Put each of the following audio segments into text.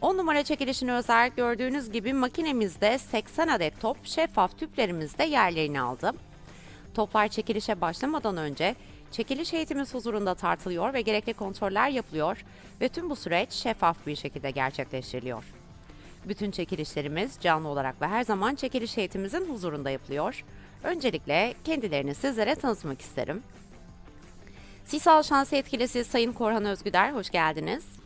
10 numara çekilişine özel gördüğünüz gibi makinemizde 80 adet top şeffaf tüplerimizde yerlerini aldı. Toplar çekilişe başlamadan önce çekiliş heyetimiz huzurunda tartılıyor ve gerekli kontroller yapılıyor ve tüm bu süreç şeffaf bir şekilde gerçekleştiriliyor. Bütün çekilişlerimiz canlı olarak ve her zaman çekiliş heyetimizin huzurunda yapılıyor. Öncelikle kendilerini sizlere tanıtmak isterim. Sisal Şans Yetkilisi Sayın Korhan Özgüder, hoş geldiniz.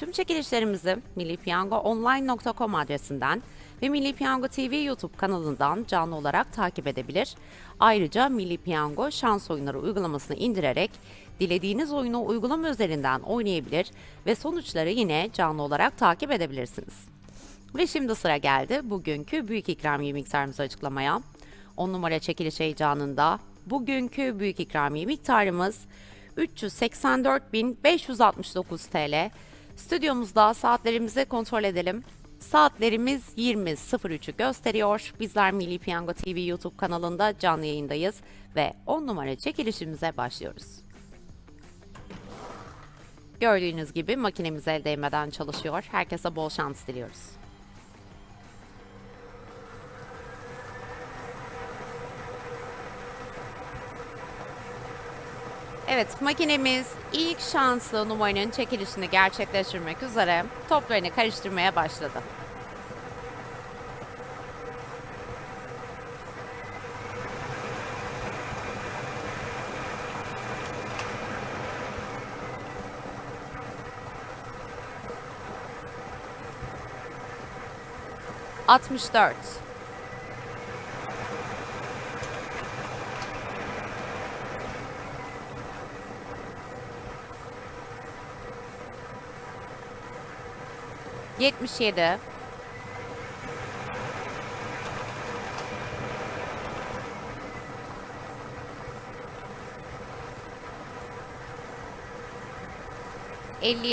Tüm çekilişlerimizi millipiyangoonline.com adresinden ve Milli Piyango TV YouTube kanalından canlı olarak takip edebilir. Ayrıca Milli Piyango şans oyunları uygulamasını indirerek dilediğiniz oyunu uygulama üzerinden oynayabilir ve sonuçları yine canlı olarak takip edebilirsiniz. Ve şimdi sıra geldi bugünkü büyük ikramiye miktarımızı açıklamaya. 10 numara çekiliş heyecanında bugünkü büyük ikramiye miktarımız 384.569 TL. Stüdyomuzda saatlerimizi kontrol edelim. Saatlerimiz 20.03'ü gösteriyor. Bizler Milli Piyango TV YouTube kanalında canlı yayındayız ve 10 numara çekilişimize başlıyoruz. Gördüğünüz gibi makinemiz el değmeden çalışıyor. Herkese bol şans diliyoruz. Evet, makinemiz ilk şanslı numaranın çekilişini gerçekleştirmek üzere toplarını karıştırmaya başladı. Altmış dört. Yetmiş yedi. Elli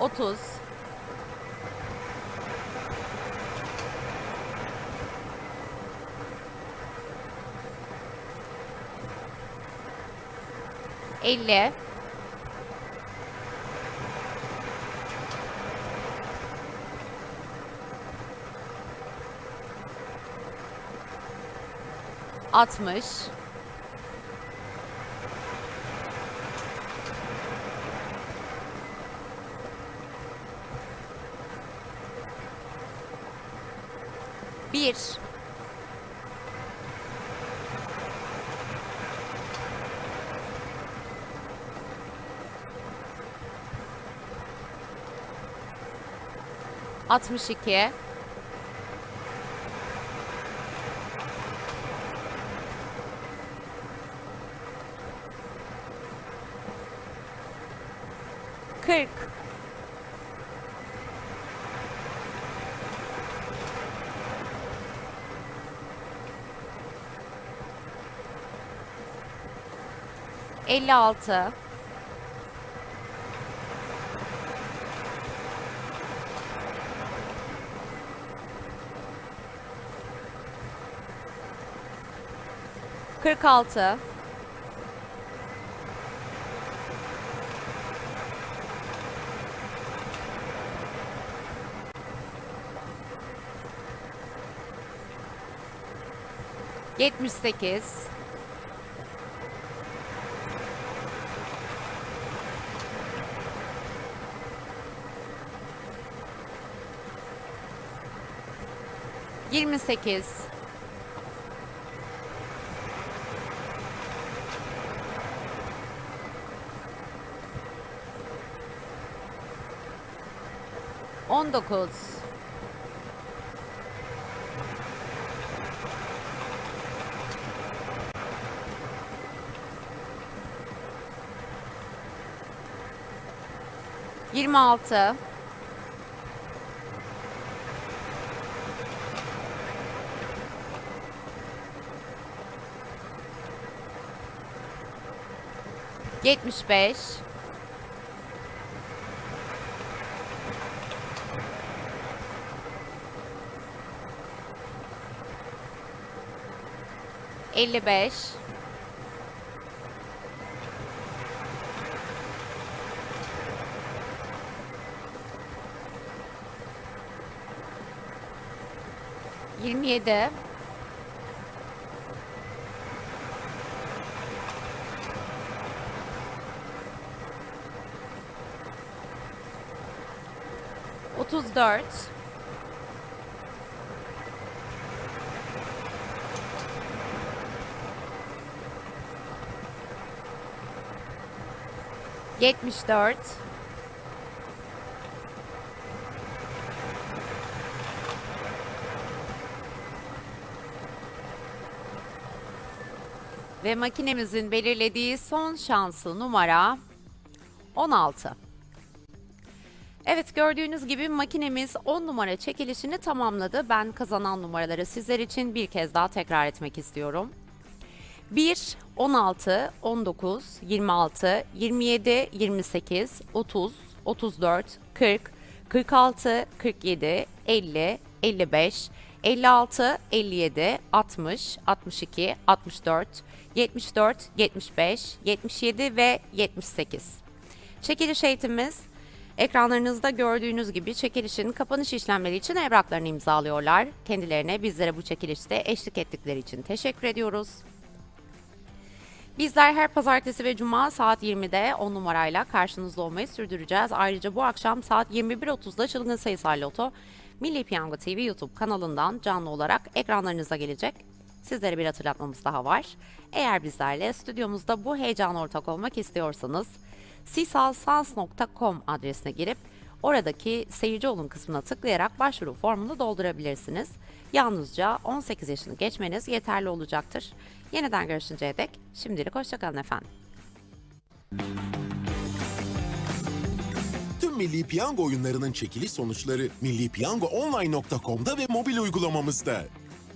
yedi. Kırk yedi. Otuz. Elli. Altmış. 1 62 40 56 46 78 28 19 26 75 55 27 34 74 Ve makinemizin belirlediği son şansı numara 16. Evet gördüğünüz gibi makinemiz 10 numara çekilişini tamamladı. Ben kazanan numaraları sizler için bir kez daha tekrar etmek istiyorum. 1, 16, 19, 26, 27, 28, 30, 34, 40, 46, 47, 50, 55, 56, 57, 60, 62, 64, 74, 75, 77 ve 78. Çekiliş eğitimimiz ekranlarınızda gördüğünüz gibi çekilişin kapanış işlemleri için evraklarını imzalıyorlar. Kendilerine bizlere bu çekilişte eşlik ettikleri için teşekkür ediyoruz. Bizler her pazartesi ve cuma saat 20'de 10 numarayla karşınızda olmayı sürdüreceğiz. Ayrıca bu akşam saat 21.30'da Çılgın Sayısal Loto Milli Piyango TV YouTube kanalından canlı olarak ekranlarınıza gelecek. Sizlere bir hatırlatmamız daha var. Eğer bizlerle stüdyomuzda bu heyecana ortak olmak istiyorsanız sisalsans.com adresine girip oradaki seyirci olun kısmına tıklayarak başvuru formunu doldurabilirsiniz. Yalnızca 18 yaşını geçmeniz yeterli olacaktır. Yeniden görüşünceye dek şimdilik hoşçakalın efendim. Tüm Milli Piyango oyunlarının çekiliş sonuçları millipiyangoonline.com'da ve mobil uygulamamızda.